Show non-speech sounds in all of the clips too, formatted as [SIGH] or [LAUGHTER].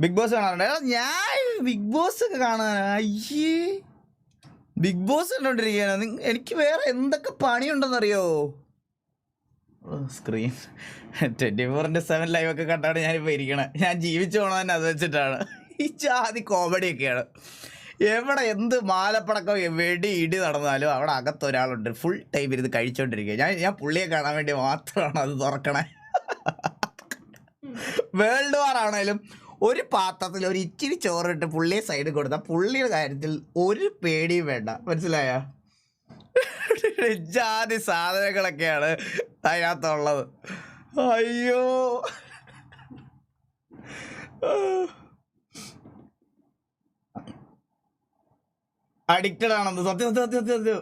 Big boss കാണാറുണ്ട്. ഞാൻ big boss ഒക്കെ കാണാൻ അയ്യേ. ബിഗ് ബോസ് കണ്ടോണ്ടിരിക്കുകയാണ്. എനിക്ക് വേറെ എന്തൊക്കെ പണിയുണ്ടെന്നറിയോ? Screen twenty four into seven live ഒക്കെ കണ്ടാണ് ഞാനിപ്പോൾ ഇരിക്കണേ. ഞാൻ ജീവിച്ചു പോകണം തന്നെ അത് വെച്ചിട്ടാണ്. ഈ ജാതി കോമഡിയൊക്കെയാണ് എവിടെ എന്ത് മാലപ്പടക്കം വെടി ഇടി നടന്നാലും അവിടെ അകത്ത് ഒരാളുണ്ട്. ഫുൾ ടൈം ഇരുന്ന് കഴിച്ചുകൊണ്ടിരിക്കുക ഞാൻ ഞാൻ പുള്ളിയെ കാണാൻ വേണ്ടി മാത്രമാണ് അത് തുറക്കണേ. വേൾഡ് വാർ ആണേലും ഒരു പാത്രത്തിൽ ഒരു ഇച്ചിരി ചോറിട്ട് പുള്ളിയെ സൈഡ് കൊടുത്താൽ പുള്ളിയുടെ കാര്യത്തിൽ ഒരു പേടിയും വേണ്ട. മനസ്സിലായ? ജാതി സാധനങ്ങളൊക്കെയാണ് അതിനകത്തുള്ളത്. അയ്യോ. അഡിക്റ്റഡ് ആണെന്ന്. സത്യം സത്യം സത്യം സത്യം.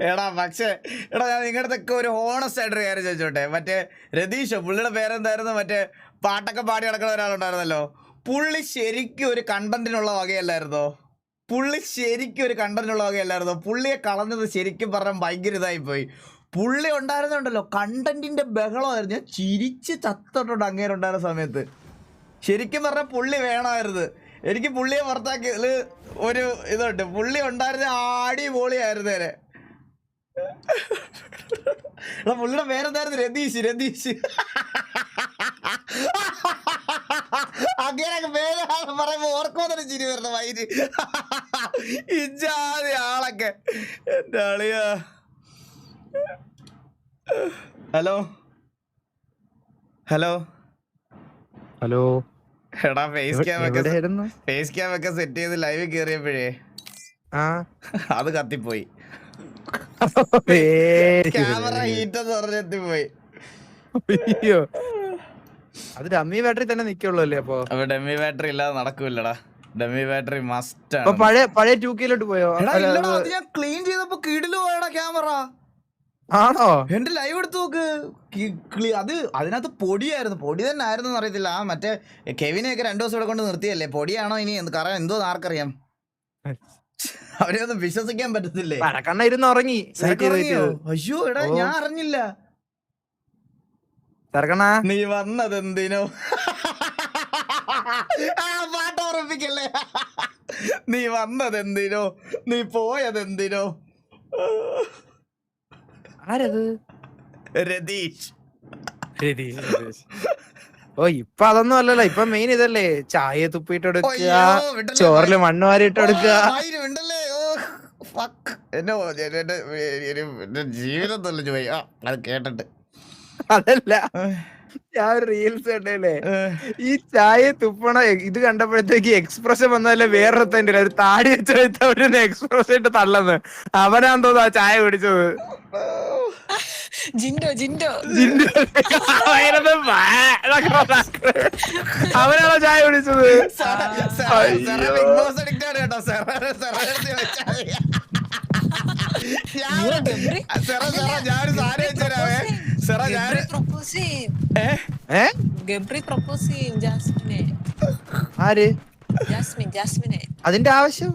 എടാ പക്ഷേ എടാ ഞാൻ നിങ്ങളുടെ ഒരു ഹോണസ്റ്റ് ആയിട്ടൊരു കാര്യം ചോദിച്ചോട്ടെ? മറ്റേ രതീഷ് പുള്ളിയുടെ പേരെന്തായിരുന്നു? മറ്റേ പാട്ടൊക്കെ പാടി നടക്കുന്ന ഒരാളുണ്ടായിരുന്നല്ലോ. പുള്ളി ശരിക്കും ഒരു കണ്ടന്റിനുള്ള വകയല്ലായിരുന്നോ? പുള്ളി ശരിക്കും ഒരു കണ്ടന്റിനുള്ള വകയല്ലായിരുന്നോ? പുള്ളിയെ കളഞ്ഞത് ശരിക്കും പറഞ്ഞാൽ ഭയങ്കര ഇതായി പോയി. പുള്ളി ഉണ്ടായിരുന്നുണ്ടല്ലോ കണ്ടന്റിന്റെ ബഹളമായിരുന്നു. ഞാൻ ചിരിച്ച് ചത്തോട്ടുണ്ട് അങ്ങേര് ഉണ്ടായിരുന്ന സമയത്ത്. ശരിക്കും പറഞ്ഞാൽ പുള്ളി വേണമായിരുന്നു. എനിക്ക് പുള്ളിയെ പുറത്താക്കിയതിൽ ഒരു ഇതുണ്ട്. പുള്ളി ഉണ്ടായിരുന്ന ആടി പൊളിയായിരുന്നേനെ എടാ പുള്ളിയുടെ പേരെന്തായിരുന്നു? രതീഷ് രതീഷ്. അങ്ങനെയൊക്കെ പേര് പറയുമ്പോ ഓർക്കുമ്പോ തന്നെ ചിരി വരുന്ന വൈര്. ഇജാതി ആളൊക്കെ. എന്റെ അളിയ. ഹലോ? ഹലോ? ഹലോ? എടാ ഫേസ് ക്യാം ഒക്കെ ഫേസ് ക്യാം ഒക്കെ സെറ്റ് ചെയ്ത് ലൈവ് കേറിയപ്പോഴേ. ആ. അത് കത്തിപ്പോയി. ക്യാമറ ഹീറ്റ് എന്ന് പറഞ്ഞെത്തിപ്പോയി അയ്യോ. അത് ഡമ്മി ബാറ്ററി തന്നെ നിക്കുള്ളൂ അല്ലേ അപ്പൊ? അപ്പൊ ഡെമ്മി ബാറ്ററി ഇല്ലാതെ നടക്കൂലടാ ഡമ്മി ബാറ്ററി മസ്റ്റ് അപ്പൊ പഴയ പഴയ ടൂ കെയിലോട്ട് പോയോ ഞാൻ ക്ലീൻ ചെയ്തപ്പോ കിടിൽ പോയടാ ക്യാമറ. ആണോ? എന്റെ ലൈവ് എടുത്ത് നോക്ക്. അത് അതിനകത്ത് പൊടിയായിരുന്നു. പൊടി തന്നെ ആയിരുന്നു അറിയത്തില്ല. ആ മറ്റേ കെവിനെയൊക്കെ രണ്ടു ദിവസം ഇവിടെ കൊണ്ട് നിർത്തിയല്ലേ? പൊടിയാണോ ഇനി? എന്ത് കാരണം എന്തോ ആർക്കറിയാം? അവരെ ഒന്നും വിശ്വസിക്കാൻ പറ്റത്തില്ലേ? പടക്കണ്ണ ഇരുന്ന് ഉറങ്ങി അയ്യോ എടാ ഞാൻ അറിഞ്ഞില്ല. തിരക്കണ്ണ നീ വന്നത് എന്തിനോ പാട്ട് ഓർമ്മിപ്പിക്കല്ലേ? നീ വന്നത് എന്തിനോ നീ പോയത് എന്തിനോ ആരത്? രതീഷ്. രതീഷ് ഓ ഇപ്പൊ അതൊന്നും അല്ലല്ലോ. ഇപ്പൊ മെയിൻ ഇതല്ലേ. ചായ തുപ്പിട്ട് എടുക്കുക ചോറിൽ മണ്ണ് വാരിട്ട് എടുക്കുക ഫക്ക് എന്നെ എന്റെ- ജീവിതം തൊല്ലു പോയി. ആ അത് കേട്ടിട്ട്. അതല്ല. ഞാൻ ഒരു റീൽസ് കണ്ടല്ലേ ഈ ചായ തുപ്പണ ഇത് കണ്ടപ്പോഴത്തേക്ക് എക്സ്പ്രഷൻ വന്നതല്ലേ വേറൊരുത്തന്റെ ഒരു താടി വെച്ചെടുത്ത എക്സ്പ്രഷൻ ഇട്ട് തള്ളന്ന്. അവനാന്ന് തോന്നുന്നു ആ ചായ പിടിച്ചത് ജിൻഡോ ജിൻഡോ. ജിൻഡോ. അവനാണോ ചായ പിടിച്ചത്. ബിഗ് ബോസ് addict ആണ് കേട്ടോ. സാറ- സാറ. ഞാനൊരു സാധനം വെച്ച് തരാവേ. സാറ, ഞാൻ ഗബ്രി പ്രപ്പോസ് ചെയ്യും പ്രപ്പോസ് ചെയ്യും ജാസ്മിനെ ആര്? ജാസ്മിൻ ജാസ്മിനെ അതിന്റെ ആവശ്യം?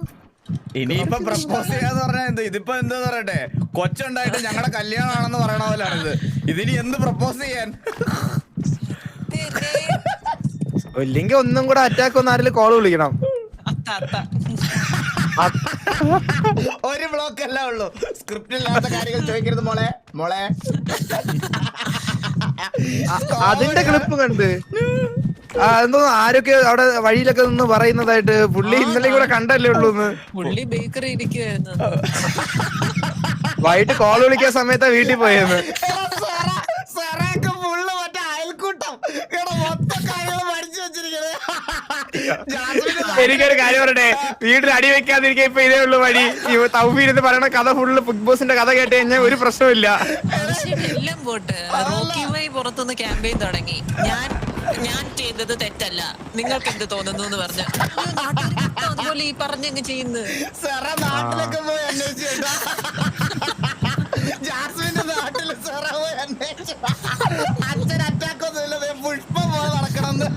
ഇനിയിപ്പൊ പ്രപ്പോസ് ചെയ്യാന്ന് പറഞ്ഞാൽ എന്ത്? ഇതിപ്പോ എന്താ പറയട്ടെ? കൊച്ചുണ്ടായിട്ട് ഞങ്ങളുടെ കല്യാണമാണെന്ന് പറയണ പോലാണിത് ഇതിനി എന്ത് പ്രപ്പോസ് ചെയ്യാൻ? ഇല്ലെങ്കിൽ ഒന്നും കൂടെ അറ്റാക്ക് ഒന്ന് ആരെങ്കിലും കോൾ വിളിക്കണം. ഒരു ബ്ലോക്ക് അല്ല ഉള്ളൂ. സ്ക്രിപ്റ്റ് ഇല്ലാത്ത കാര്യങ്ങൾ ചോദിക്കരുത് മോളെ. മോളെ. അതിന്റെ ക്ലിപ്പ് കണ്ട്. എന്തോ ആരൊക്കെ അവിടെ വഴിയിലൊക്കെ നിന്ന് പറയുന്നതായിട്ട് പുള്ളി ഇന്നലെ കൂടെ കണ്ടല്ലേ ഉള്ളൂ എന്ന് പുള്ളി ബേക്കറി ഇരിക്കുവായിരുന്നു. വൈകിട്ട് കോൾ വിളിക്കാൻ സമയത്താ വീട്ടിൽ പോയെന്ന്. സെറൊക്കെ ഫുള്ള് മറ്റേ അയൽക്കൂട്ടം. ഇവിടെ മൊത്തം കാര്യങ്ങൾ പഠിച്ചു വെച്ചിരിക്കണേ. ജാസ്മിന് [LAUGHS] എനിക്കൊരു കാര്യം പറയട്ടെ? വീട്ടിൽ അടി വെക്കാതിരിക്കാൻ ഇപ്പൊ ഇതേ ഉള്ളു വഴി തൗഫീരത്ത് തൗഫീരുന്ന് പറയണ കഥ ഫുള്ള് ബിഗ് ബോസിന്റെ കഥ കേട്ട് കഴിഞ്ഞാൽ ഒരു പ്രശ്നമില്ല എല്ലാം പോട്ട്. റോക്കി വൈ പുറത്തുനിന്ന് ക്യാമ്പയിൻ തുടങ്ങി. ഞാൻ ഞാൻ ചെയ്തത് തെറ്റല്ല. നിങ്ങൾക്ക് എന്ത് തോന്നുന്നു എന്ന് പറഞ്ഞു. അതുപോലെ ഈ പറഞ്ഞങ്ങ് ചെയ്യുന്നു സെറ നാട്ടിലൊക്കെ പോയി അന്വേഷിച്ചു കേട്ടോ. ജാസ്മിന്റെ നാട്ടിൽ സെറ പോയി അന്വേഷിച്ചു. അച്ഛൻ അറ്റാക്കൊന്നുമില്ല പുഷ്പം പോലെ നടക്കണമെന്ന്.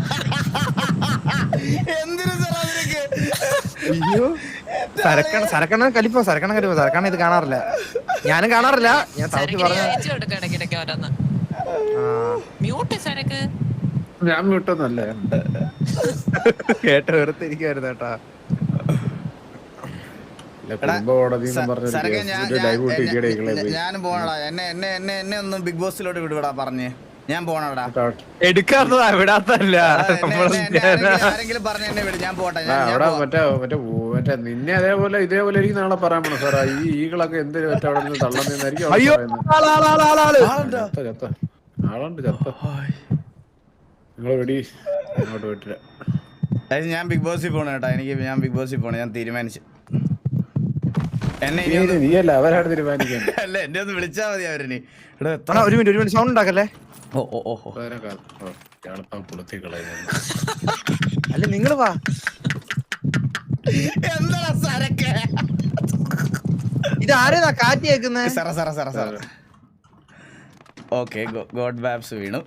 അയ്യോ. സരക്കണ സരക്കണ കലിപ്പോ സരക്കണ കലിപ്പോ. സരക്കണ ഇത് കാണാറില്ല. ഞാനും കാണാറില്ല. ഞാൻ തൗഫി പറഞ്ഞു മ്യൂട്ട് സരക്ക്? ഞാൻ വിട്ടൊന്നല്ല കേട്ട് വെറുത്തിരിക്കുവായിരുന്നു കേട്ടാ. കുടുംബ കോടതി സ- ഞാൻ പോണടാ. എന്നെ എന്നെ എന്നെ എന്നെ ഒന്ന് ബിഗ് ബോസിലോട്ട് വിടുവിടാ പറഞ്ഞ്. ഞാൻ പോണടാ. എടുക്കാത്തതാ വിടാത്തല്ല ആരെങ്കിലും- പറഞ്ഞ എന്നെ വിട് ഞാൻ പോട്ടെ അവിടെ. മറ്റേ മറ്റേ മറ്റേ നിന്നെ അതേപോലെ ഇതേപോലെ എനിക്ക് നാളെ പറയാൻ പോണു സാറാ. ഈ ഈകളൊക്കെ എന്ത് അവിടെ നിന്ന് തള്ളുന്നതായിരിക്കും അയ്യോ? ചത്ത ചത്ത. ആളുണ്ട് ചത്ത. നിങ്ങൾ വെടി. അങ്ങോട്ട് ഞാൻ ബിഗ് ബോസിൽ പോണേട്ടാ. എനിക്ക് ഞാൻ ബിഗ് ബോസിൽ പോണേ. ഞാൻ തീരുമാനിച്ചു നീയല്ല അവരാണ് തീരുമാനിക്കാൻ അല്ല എന്നെ ഒന്ന് വിളിച്ചാ മതി അവരിനി. എത്ര ഒരു മിനിറ്റ് ഒരു മിനിറ്റ് സൗണ്ട് ഉണ്ടാക്കല്ലേ? ഓ ഓ ഓ [LAUGHS] അല്ല നിങ്ങൾ വാ. എന്താടാ സരക്കെ? ഇത് ആരേതാ കാറ്റ് കേക്കുന്നേ സറ സറ സറ സറ. ഓക്കെ ഗോഡ് ബാബ്സ് വീണു.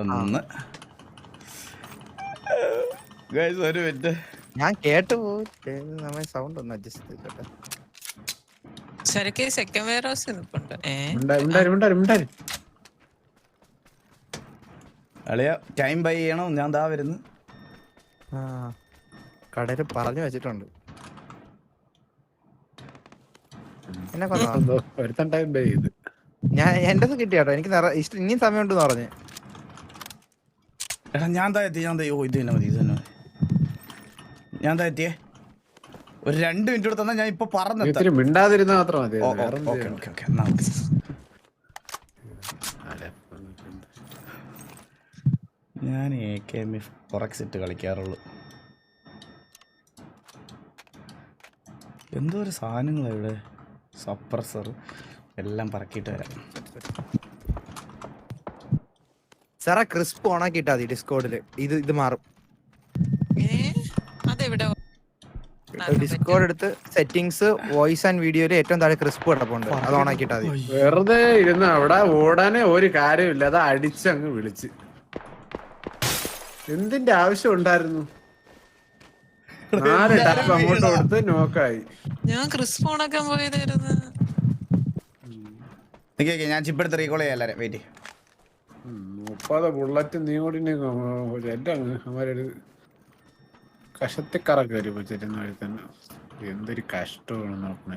ഒന്ന് ഒരു മിനിറ്റ്. ഞാൻ കേട്ടു പോയി സൗണ്ട് ഒന്ന് അഡ്ജസ്റ്റ് ചെയ്തോട്ടെ. ശരിക്ക് സെക്കൻഡ് വെയർ ഹൗസ് നിൽപ്പുണ്ട് അളിയ ടൈം ബൈ ചെയ്യണോ? ഞാൻ ദാ വരുന്നു. ആ കടയിൽ പറഞ്ഞു വെച്ചിട്ടുണ്ട്. ഒരുത്തൻ ടൈം ബൈ ചെയ്ത്. ഞാൻ എന്റെ കിട്ടിയാട്ടോ. എനിക്ക് ഇഷ്ടം ഇനിയും പറഞ്ഞു. എടാ ഞാൻ എത്തി ഞാൻ ഓ ഇത് തന്നെ മതി ഇത് തന്നെ ഞാൻ എത്തിയേ. ഒരു രണ്ട് മിനിറ്റ് കൂടെ തന്നാ ഞാൻ ഇപ്പൊ പറഞ്ഞു മിണ്ടാതിരുന്ന മാത്രം മതി. ഓ, ഓ, വേറെ എന്ത് ഓക്കെ ചെയ്യണം? ഓക്കെ ഓക്കെ എന്നാ ഓക്കെ. ഞാൻ എ കെ എം എഫ് പുറക്സിറ്റ് കളിക്കാറുള്ളൂ. എന്തോ ഒരു സാധനങ്ങളാ ഇവിടെ? സപ്രസർ എല്ലാം പറക്കിട്ട് വരാം. സാറാ ക്രിസ്പ് ഓണാക്കിട്ടാ മതി ഡിസ്കോഡിൽ ഇത് ഇത് മാറും. ഡിസ്കോഡ് എടുത്ത് സെറ്റിംഗ്സ് വോയിസ് ആൻഡ് വീഡിയോയിൽ ഏറ്റവും താഴെ ക്രിസ്പ് കിടപ്പുണ്ട്. അത് ഓൺ ആക്കിട്ടാ മതി. വെറുതെ ഇരുന്ന് അവിടെ ഓടാനേ ഒരു കാര്യമില്ല. അത് അടിച്ചങ്ങ് വിളിച്ച്. എന്തിന്റെ ആവശ്യം ഉണ്ടായിരുന്നു? നാല് ടാപ്പ് അങ്ങോട്ട് കൊടുത്ത് നോക്കായി ഞാൻ ക്രിസ്പ് ഓണാക്കാൻ പോയതായിരുന്നു. ഞാൻ ചിപ്പെടുത്ത് റീകോൾ ചെയ്യാം എല്ലാവരും വെയിറ്റ് മുപ്പത് ബുള്ളറ്റ് നീ കൂടി എന്റെ അവരൊരു കഷത്തിക്കറ കയറി വെച്ചിരുന്ന വഴി തന്നെ. എന്തൊരു കഷ്ടമാണ് നോക്കണേ.